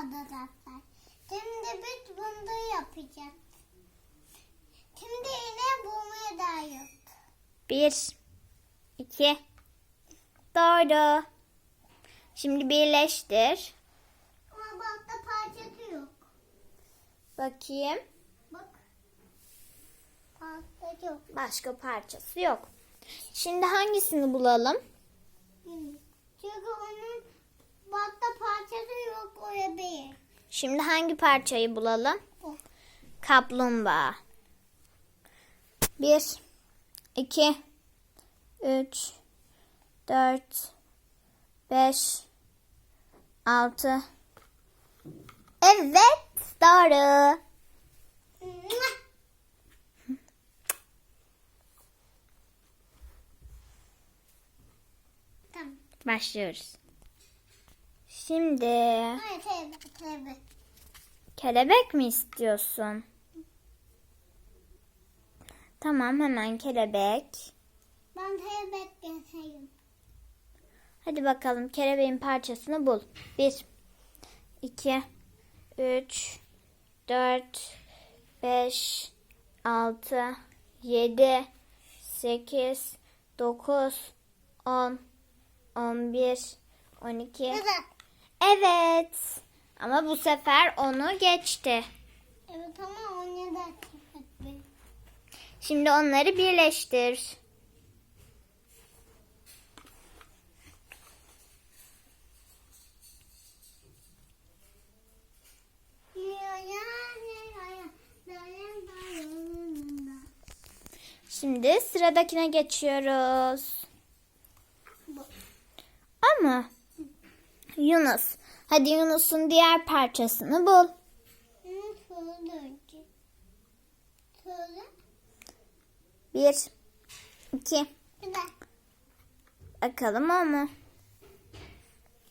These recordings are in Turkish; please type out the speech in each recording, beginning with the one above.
zaten. Şimdi biz bunu yapacağız. Şimdi yine bulmaya da yok. Bir, iki, doğru. Şimdi birleştir. Ama bakta parçası yok. Bakayım. Bak. Parça yok. Başka parçası yok. Şimdi hangisini bulalım? Çünkü onun bakta parçası yok oraya bir. Şimdi hangi parçayı bulalım? Bu. Kaplumbağa. Bir, iki, üç, dört, beş, altı. Evet, doğru. Tamam. Başlıyoruz. Şimdi Hayır kelebek mi istiyorsun? Tamam, hemen kelebek. Ben teyze geçeyim. Hadi bakalım kelebeğin parçasını bul. 1 2 3 4 5 6 7 8 9 10 11 12 Güzel. Evet. Ama bu sefer onu geçti. Evet ama o ne de. Şimdi onları birleştir. Şimdi sıradakine geçiyoruz. Ama Yunus. Hadi Yunus'un diğer parçasını bul. Bir, iki. Bakalım o mu?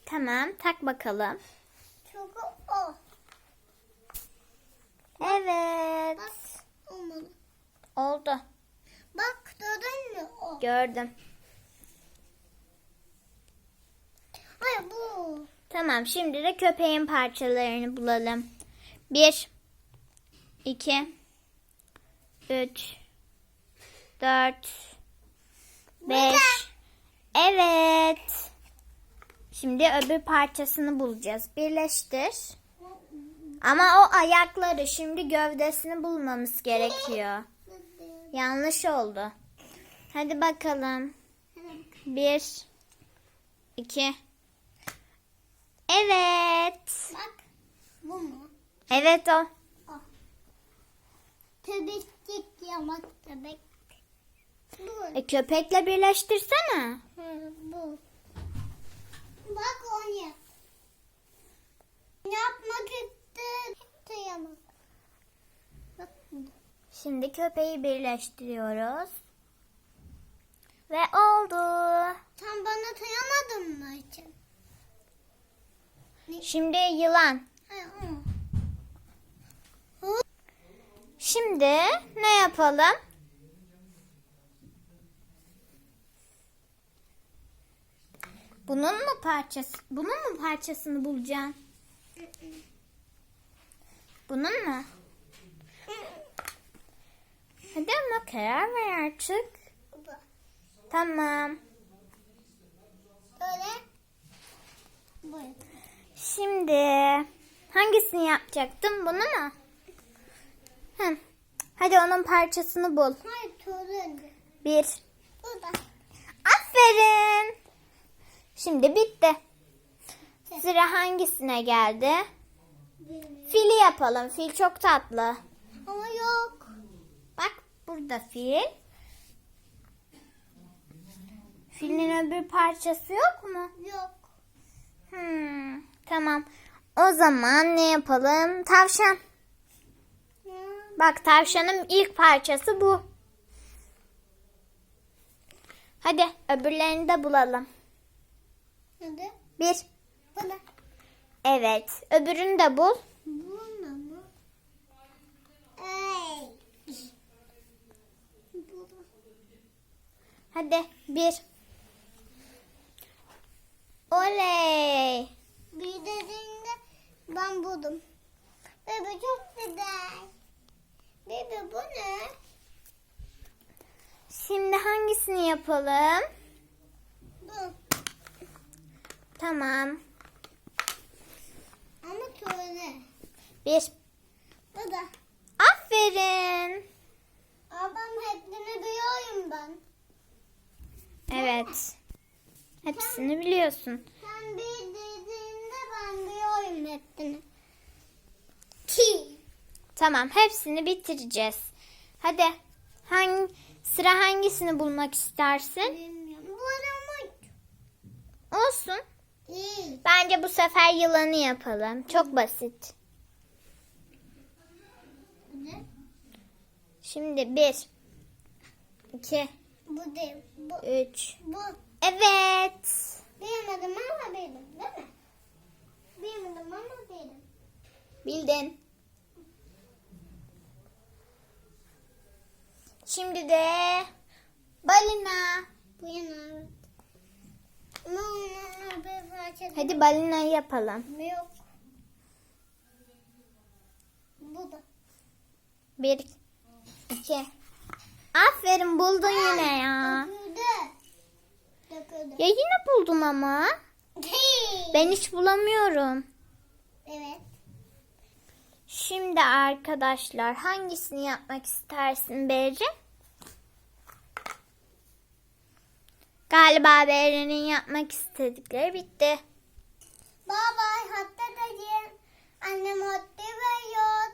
Tamam, tak bakalım. Çok o. Evet. Bak olmadı. Oldu. Bak gördün mü o? Gördüm. Hayır bu. Tamam, şimdi de köpeğin parçalarını bulalım. Bir, iki, üç, dört, beş. Evet. Şimdi öbür parçasını bulacağız. Birleştir. Ama o ayakları şimdi gövdesini bulmamız gerekiyor. Yanlış oldu. Hadi bakalım. Bir, iki. Evet. Bak bu mu? Evet o. Tebeklik yamak tebek. Bu. E, köpekle birleştirsene. Hı, bu. Bak onu yap. Yapmak istedim. Yamak. Bak. Şimdi köpeği birleştiriyoruz. Ve oldu. Sen bana tayamadın mı için? Şimdi yılan. Şimdi ne yapalım? Bunun mu parçası? Bunun mu parçasını bulacaksın? Bunun mu? Hadi ama karar ver artık. Tamam. Böyle. Bu. Şimdi hangisini yapacaktım? Bunu mu? Hı. Hadi onun parçasını bul. Hayır turuncu. Bir. Bu da. Aferin. Şimdi bitti. Sıra hangisine geldi? Benim. Fili yapalım. Fil çok tatlı. Ama yok. Bak burada fil. Filin öbür parçası yok mu? Yok. Hmm, tamam. O zaman ne yapalım? Tavşan. Bak tavşanın ilk parçası bu. Hadi öbürlerini de bulalım. Hadi. Bir. Bu da. Evet. Öbürünü de bul. Bu ne mı? Ey. Bu da. Hadi bir. Oley. Bir dediğinde Ben buldum. Bebe çok güzel. Bebe bu ne? Şimdi hangisini yapalım? Bu. Tamam. Ama köyle. Bir. Bu da. Aferin. Abam hepsini biliyorum ben. Evet. Hepsini biliyorsun. Hepsini. Ki. Tamam, hepsini bitireceğiz. Hadi. Hangi sıra hangisini bulmak istersin? Bilmiyorum. Olsun. iyi. Bence bu sefer yılanı yapalım. Çok basit. Ne? Şimdi bir, iki, Bu değil. Bu. üç. Bu. Evet. Bilemedim ama bildim değil mi? Bilemedim ama bildim. Bildin. Şimdi de balina. Parça Hadi balinayı yapalım. Yok. Bu da. Bir, iki. Aferin buldun yine ya. Ya yine buldun ama. Ben hiç bulamıyorum. Evet. Şimdi arkadaşlar hangisini yapmak istersin Berri? Galiba Berri'nin yapmak istedikleri bitti. Bye. Hatta da Annem hatta veriyor.